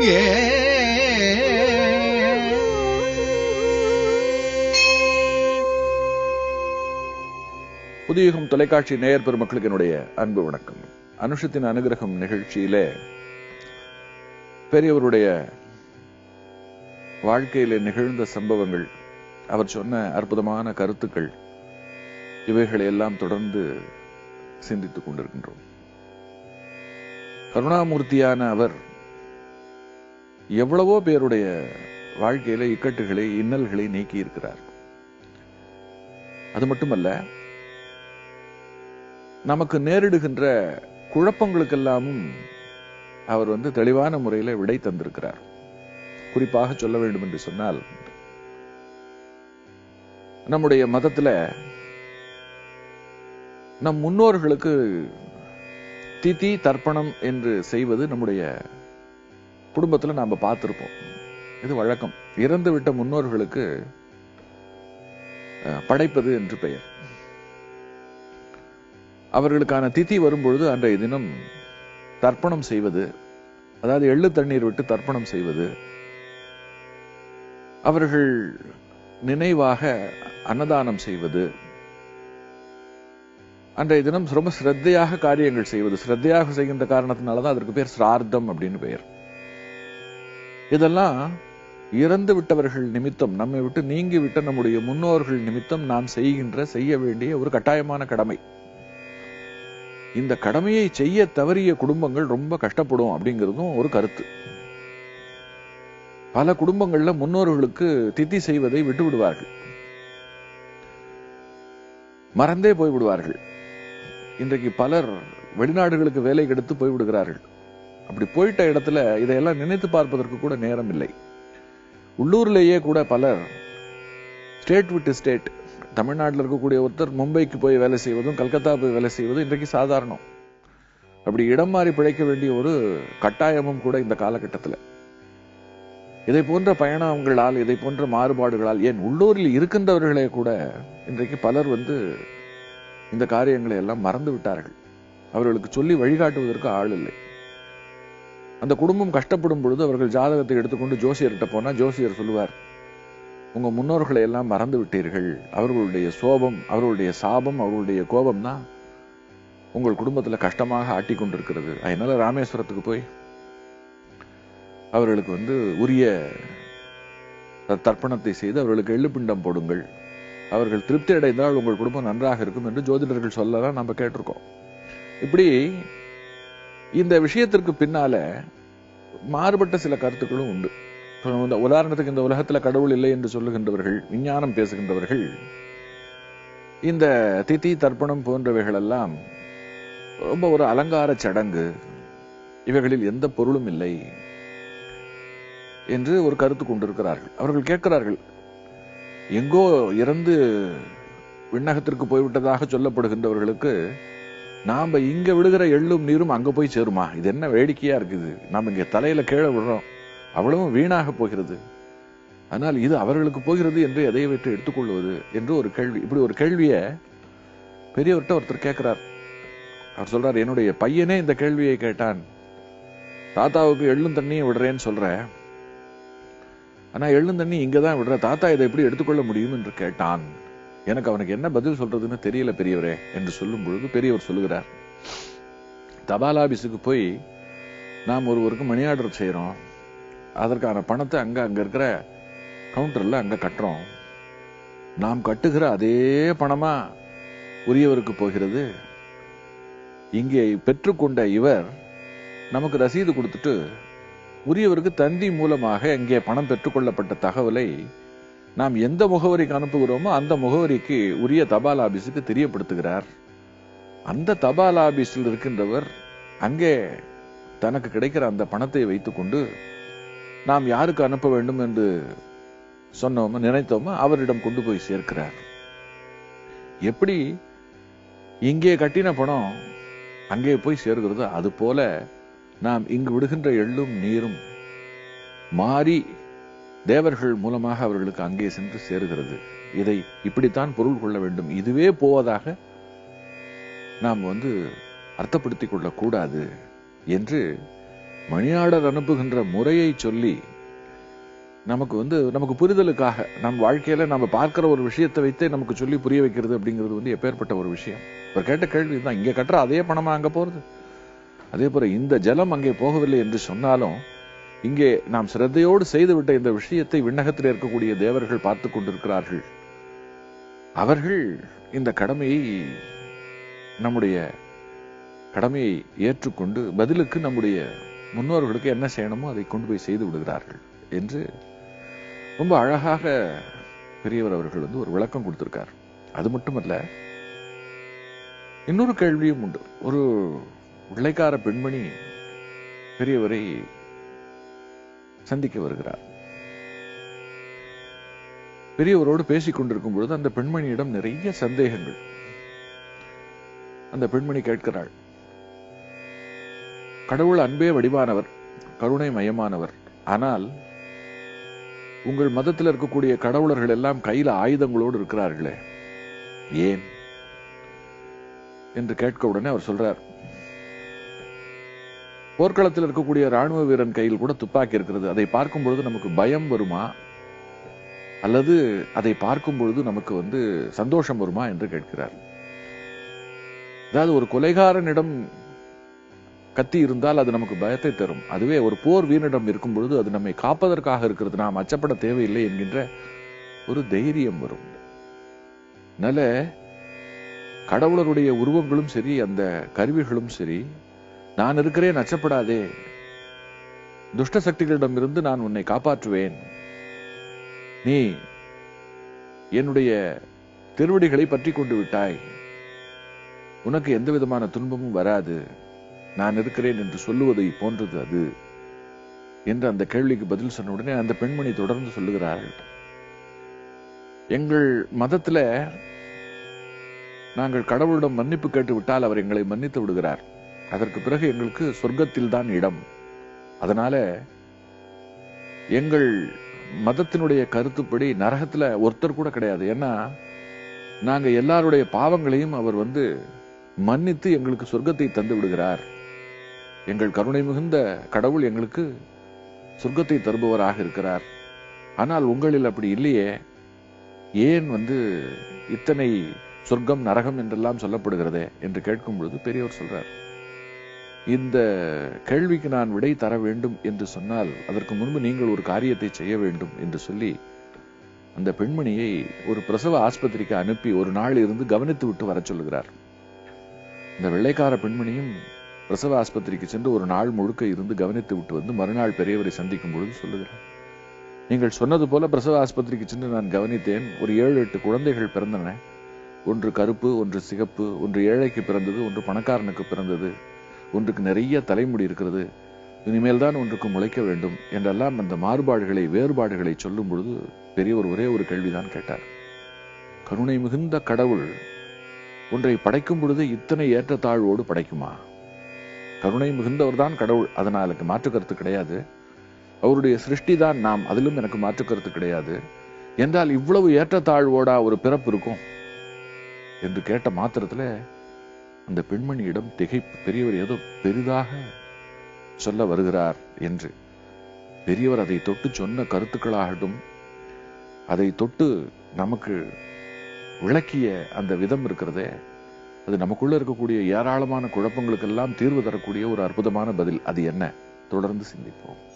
புதியுகம் தொலைக்காட்சி நேயர் பெருமக்களுக்கு என்னுடைய அன்பு வணக்கம். அனுஷத்தின் அனுகிரகம் நிகழ்ச்சியிலே பெரியவருடைய வாழ்க்கையிலே நிகழ்ந்த சம்பவங்கள் அவர் சொன்ன அற்புதமான கருத்துக்கள் இவைகளை எல்லாம் தொடர்ந்து சிந்தித்துக் கொண்டிருக்கின்றோம். கருணாமூர்த்தியான அவர் எவ்வளவோ பேருடைய வாழ்க்கையில இக்கட்டுகளை இன்னல்களை நீக்கி இருக்கிறார் அது மட்டுமல்ல நமக்கு நேரிடுகின்ற குழப்பங்களுக்கெல்லாமும் அவர் வந்து தெளிவான முறையில் விடை தந்திருக்கிறார். குறிப்பாக சொல்ல வேண்டும் என்று சொன்னால் நம்முடைய மதத்தில் நம் முன்னோர்களுக்கு திதி தர்ப்பணம் என்று செய்வது நம்முடைய குடும்பத்துல நாம பார்த்திருப்போம். இது வழக்கம். இறந்து விட்ட முன்னோர்களுக்கு படைப்பது என்று பெயர். அவர்களுக்கான திதி வரும்பொழுது அன்றைய தினம் தர்ப்பணம் செய்வது அதாவது எள்ளு தண்ணீர் விட்டு தர்ப்பணம் செய்வது அவர்கள் நினைவாக அன்னதானம் செய்வது அன்றைய தினம் ரொம்ப சிரத்தையாக காரியங்கள் செய்வது. சிரத்தையாக செய்கின்ற காரணத்தினாலதான் அதற்கு பேர் சிரார்த்தம் அப்படின்னு பெயர். இதெல்லாம் இறந்து விட்டவர்கள் நிமித்தம் நம்மை விட்டு நீங்கி விட்ட நம்முடைய முன்னோர்கள் நிமித்தம் நாம் செய்கின்ற செய்ய வேண்டிய ஒரு கட்டாயமான கடமை. இந்த கடமையை செய்ய தவறிய குடும்பங்கள் ரொம்ப கஷ்டப்படும் அப்படிங்கிறதும் ஒரு கருத்து. பல குடும்பங்கள்ல முன்னோர்களுக்கு தித்தி செய்வதை விட்டு விடுவார்கள். மறந்தே போய் விடுவார்கள் இன்றைக்கு பலர் வெளிநாடுகளுக்கு வேலை கெடுத்து போய் விடுகிறார்கள் அப்படி போயிட்ட இடத்துல இதையெல்லாம் நினைத்து பார்ப்பதற்கு கூட நேரம் இல்லை உள்ளூர்லேயே கூட பலர் ஸ்டேட் விட்டு ஸ்டேட் தமிழ்நாட்டில் இருக்கக்கூடிய ஒருத்தர் மும்பைக்கு போய் வேலை செய்வதும் கல்கத்தா போய் வேலை செய்வதும் இன்றைக்கு சாதாரணம். அப்படி இடம் மாறி பிழைக்க வேண்டிய ஒரு கட்டாயமும் கூட இந்த காலகட்டத்தில். இதை போன்ற பயணங்களால் இதை போன்ற மாறுபாடுகளால் ஏன் உள்ளூரில் இருக்கின்றவர்களே கூட இன்றைக்கு பலர் வந்து இந்த காரியங்களை எல்லாம் மறந்து விட்டார்கள். அவர்களுக்கு சொல்லி வழிகாட்டுவதற்கு ஆள் இல்லை. அந்த குடும்பம் கஷ்டப்படும் பொழுது அவர்கள் ஜாதகத்தை எடுத்துக்கொண்டு ஜோசியர்கிட்ட போனா ஜோசியர் சொல்லுவார் உங்க முன்னோர்களை எல்லாம் மறந்து விட்டீர்கள். அவர்களுடைய சோபம் அவர்களுடைய சாபம் அவர்களுடைய கோபம் தான் உங்கள் குடும்பத்துல கஷ்டமாக ஆட்டி கொண்டிருக்கிறது. அதனால ராமேஸ்வரத்துக்கு போய் அவர்களுக்கு வந்து உரிய தர்ப்பணத்தை செய்து அவர்களுக்கு எள்ளுப்பிண்டம் போடுங்கள். அவர்கள் திருப்தி அடைந்தால் உங்கள் குடும்பம் நன்றாக இருக்கும் என்று ஜோதிடர்கள் சொல்லலாம் நம்ம கேட்டிருக்கோம். இப்படி இந்த விஷயத்திற்கு பின்னால மாறுபட்ட சில கருத்துக்களும் உண்டு. இந்த உதாரணத்துக்கு இந்த உலகத்துல கடவுள் இல்லை என்று சொல்லுகின்றவர்கள் விஞ்ஞானம் பேசுகின்றவர்கள் இந்த திதி தர்ப்பணம் போன்றவைகள் எல்லாம் ரொம்ப ஒரு அலங்கார சடங்கு. இவைகளில் எந்த பொருளும் இல்லை என்று ஒரு கருத்து கொண்டிருக்கிறார்கள். அவர்கள் கேட்கிறார்கள் எங்கோ இறந்து விண்ணகத்திற்கு போய்விட்டதாக சொல்லப்படுகின்றவர்களுக்கு நாம இங்க விடுகிற எள்ளும் நீரும் அங்க போய் சேருமா? இது என்ன வேடிக்கையா இருக்குது? நாம் இங்க தலையில கீழே விடுறோம். அவ்வளவும் வீணாக போகிறது. ஆனால் இது அவர்களுக்கு போகிறது என்று எதை வைத்து எடுத்துக்கொள்வது என்று ஒரு கேள்வி. இப்படி ஒரு கேள்வியை பெரியவர்கிட்ட ஒருத்தர் கேட்கிறார். அவர் சொல்றார் என்னுடைய பையனே இந்த கேள்வியை கேட்டான். தாத்தாவுக்கு எள்ளும் தண்ணியும் விடுறேன்னு சொல்ற. ஆனா எள்ளும் தண்ணி இங்கதான் விடுற. தாத்தா இதை எப்படி எடுத்துக்கொள்ள முடியும்? என்று கேட்டான். எனக்கு அவனுக்கு என்ன பதில் சொல்றதுன்னு தெரியல பெரியவரே என்று சொல்லும் பொழுது பெரியவர் சொல்லுகிறார் தபால் ஆபீஸுக்கு போய் நாம் ஒருவருக்கு மணி ஆர்டர் செய்யறோம் அதற்கான பணத்தை அங்க அங்க இருக்கிற கவுண்டர்ல அங்க கட்டுறோம். நாம் கட்டுகிற அதே பணமா உரியவருக்கு போகிறது. இங்கே பெற்றுக்கொண்ட இவர் நமக்கு ரசீது கொடுத்துட்டு உரியவருக்கு தந்தி மூலமாக இங்கே பணம் பெற்றுக்கொள்ளப்பட்ட தகவலை நாம் எந்த முகவரிக்கு அனுப்புகிறோமோ அந்த முகவரிக்கு உரிய தபால் ஆபீஸுக்கு தெரியப்படுத்துகிறார். அந்த தபால் ஆபீஸில் இருக்கின்றவர் அங்கே தனக்கு கிடைக்கிற அந்த பணத்தை வைத்துக்கொண்டு நாம் யாருக்கு அனுப்ப வேண்டும் என்று சொன்னோமோ நினைத்தோமோ அவரிடம் கொண்டு போய் சேர்க்கிறார். எப்படி இங்கே கட்டின பணம் அங்கே போய் சேர்கிறதோ அது போல நாம் இங்கு விடுகின்ற எள்ளும் நீரும் மாறி தேவர்கள் மூலமாக அவர்களுக்கு அங்கே சென்று சேருகிறது. இதை இப்படித்தான் பொருள் கொள்ள வேண்டும். இதுவே போவதாக நாம் வந்து அர்த்தப்படுத்திக் கொள்ளக்கூடாது என்று மணியாளர் அனுப்புகின்ற முறையை சொல்லி நமக்கு வந்து நமக்கு புரிதலுக்காக நம் வாழ்க்கையில நம்ம பார்க்கிற ஒரு விஷயத்தை வைத்தே நமக்கு சொல்லி புரிய வைக்கிறது அப்படிங்கிறது வந்து எப்பேற்பட்ட ஒரு விஷயம். இவர் கேட்ட கேள்வி தான் இங்க கட்டுற அதே பணமா அங்க போறது? அதே போல இந்த ஜலம் அங்கே போகவில்லை என்று சொன்னாலும் இங்கே நாம் சிரத்தையோடு செய்துவிட்ட இந்த விஷயத்தை விண்ணகத்தில் இருக்கக்கூடிய தேவர்கள் பார்த்து கொண்டிருக்கிறார்கள். அவர்கள் இந்த கடமையை நம்முடைய கடமையை ஏற்றுக்கொண்டு பதிலுக்கு நம்முடைய முன்னோர்களுக்கு என்ன செய்யணுமோ அதை கொண்டு போய் செய்து விடுகிறார்கள் என்று ரொம்ப அழகாக பெரியவர் அவர்கள் வந்து ஒரு விளக்கம் கொடுத்திருக்கார். அது மட்டுமல்ல இன்னொரு கேள்வியும் உண்டு. ஒரு வெள்ளைக்கார பெண்மணி பெரியவரை சந்திக்க வருகிறார். பெரியவரோடு பேசிக் கொண்டிருக்கும் பொழுது அந்த பெண்மணியிடம் நிறைய சந்தேகங்கள். அந்த பெண்மணி கேட்கிறாள் கடவுள் அன்பே வடிவானவர் கருணை மயமானவர். ஆனால் உங்கள் மதத்தில் இருக்கக்கூடிய கடவுளர்கள் எல்லாம் கையில் ஆயுதங்களோடு இருக்கிறார்களே. ஏன்? என்று கேட்க உடனே அவர் சொல்றார் போர்க்களத்தில் இருக்கக்கூடிய ராணுவ வீரன் கையில் கூட துப்பாக்கி இருக்கிறது. அதை பார்க்கும் பொழுது நமக்கு பயம் வருமா? அல்லது அதை பார்க்கும் பொழுது நமக்கு வந்து சந்தோஷம் வருமா என்று கேட்கிறார். அதாவது ஒரு கொலைகாரனிடம் கத்தி இருந்தால் அது நமக்கு பயத்தை தரும். அதுவே ஒரு போர் வீரனிடம் இருக்கும் பொழுது அது நம்மை காப்பதற்காக இருக்கிறது. நாம் அச்சப்பட தேவையில்லை என்கின்ற ஒரு தைரியம் வரும். அதனால கடவுளருடைய உருவங்களும் சரி அந்த கருவிகளும் சரி நான் இருக்கிறேன் அச்சப்படாதே. துஷ்ட சக்திகளிடமிருந்து நான் உன்னை காப்பாற்றுவேன். நீ என்னுடைய திருவடிகளை பற்றி கொண்டு விட்டாய். உனக்கு எந்த விதமான துன்பமும் வராது. நான் இருக்கிறேன் என்று சொல்லுவதை போன்றது அது என்று அந்த கேள்விக்கு பதில் சொன்ன உடனே அந்த பெண்மணி தொடர்ந்து சொல்லுகிறார்கள் எங்கள் மதத்துல நாங்கள் கடவுளிடம் மன்னிப்பு கேட்டு விட்டால் அவர் எங்களை மன்னித்து விடுகிறார். அதற்கு பிறகு எங்களுக்கு சொர்க்கத்தில் தான் இடம். அதனால எங்கள் மதத்தினுடைய கருத்துப்படி நரகத்துல ஒருத்தர் கூட கிடையாது. ஏன்னா நாங்க எல்லாருடைய பாவங்களையும் அவர் வந்து மன்னித்து எங்களுக்கு சொர்க்கத்தை தந்து விடுகிறார். எங்கள் கருணை மிகுந்த கடவுள் எங்களுக்கு சொர்க்கத்தை தருபவராக இருக்கிறார். ஆனால் உங்களில் அப்படி இல்லையே. ஏன் வந்து இத்தனை சொர்க்கம் நரகம் என்றெல்லாம் சொல்லப்படுகிறதே என்று கேட்கும் பொழுது பெரியவர் சொல்றார். இந்த கேள்விக்கு நான் விடை தர வேண்டும் என்று சொன்னால் அதற்கு முன்பு நீங்கள் ஒரு காரியத்தை செய்ய வேண்டும் என்று சொல்லி அந்த பெண்மணியை ஒரு பிரசவ ஆஸ்பத்திரிக்கு அனுப்பி ஒரு நாள் இருந்து கவனித்து விட்டு வர சொல்லுகிறார். இந்த வெள்ளைக்கார பெண்மணியும் பிரசவ ஆஸ்பத்திரிக்கு சென்று ஒரு நாள் முழுக்க இருந்து கவனித்து விட்டு வந்து மறுநாள் பெரியவரை சந்திக்கும் பொழுது சொல்லுகிறார். நீங்கள் சொன்னது போல பிரசவ ஆஸ்பத்திரிக்கு சென்று நான் கவனித்தேன். ஒரு ஏழு எட்டு குழந்தைகள் பிறந்தன. ஒன்று கருப்பு ஒன்று சிகப்பு ஒன்று ஏழைக்கு பிறந்தது ஒன்று பணக்காரனுக்கு பிறந்தது. ஒன்றுக்கு நிறைய தலைமுடி இருக்கிறது. இனிமேல் தான் ஒன்றுக்கு முளைக்க வேண்டும் என்றெல்லாம் அந்த மாறுபாடுகளை வேறுபாடுகளை சொல்லும் பொழுது பெரியவர் ஒரே ஒரு கேள்விதான் கேட்டார். கருணை மிகுந்த கடவுள் ஒன்றை படைக்கும் பொழுது இத்தனை ஏற்றத்தாழ்வோடு படைக்குமா? கருணை மிகுந்தவர் தான் கடவுள் அதனால் எனக்கு மாற்று கருத்து கிடையாது. அவருடைய சிருஷ்டி தான் நாம் அதிலும் எனக்கு மாற்று கருத்து கிடையாது. என்றால் இவ்வளவு ஏற்றத்தாழ்வோடா ஒரு பிறப்பு இருக்கும்? என்று கேட்ட மாத்திரத்தில் அந்த பெண்மணியிடம் திகைப்பு பெரியவர் ஏதோ பெரிதாக சொல்ல வருகிறார் என்று. பெரியவர் அதை தொட்டு சொன்ன கருத்துக்களாகட்டும் அதை தொட்டு நமக்கு விளக்கிய அந்த விதம் இருக்கிறதே. அது நமக்குள்ள இருக்கக்கூடிய ஏராளமான குழப்பங்களுக்கெல்லாம் தீர்வு தரக்கூடிய ஒரு அற்புதமான பதில். அது என்ன? தொடர்ந்து சிந்திப்போம்.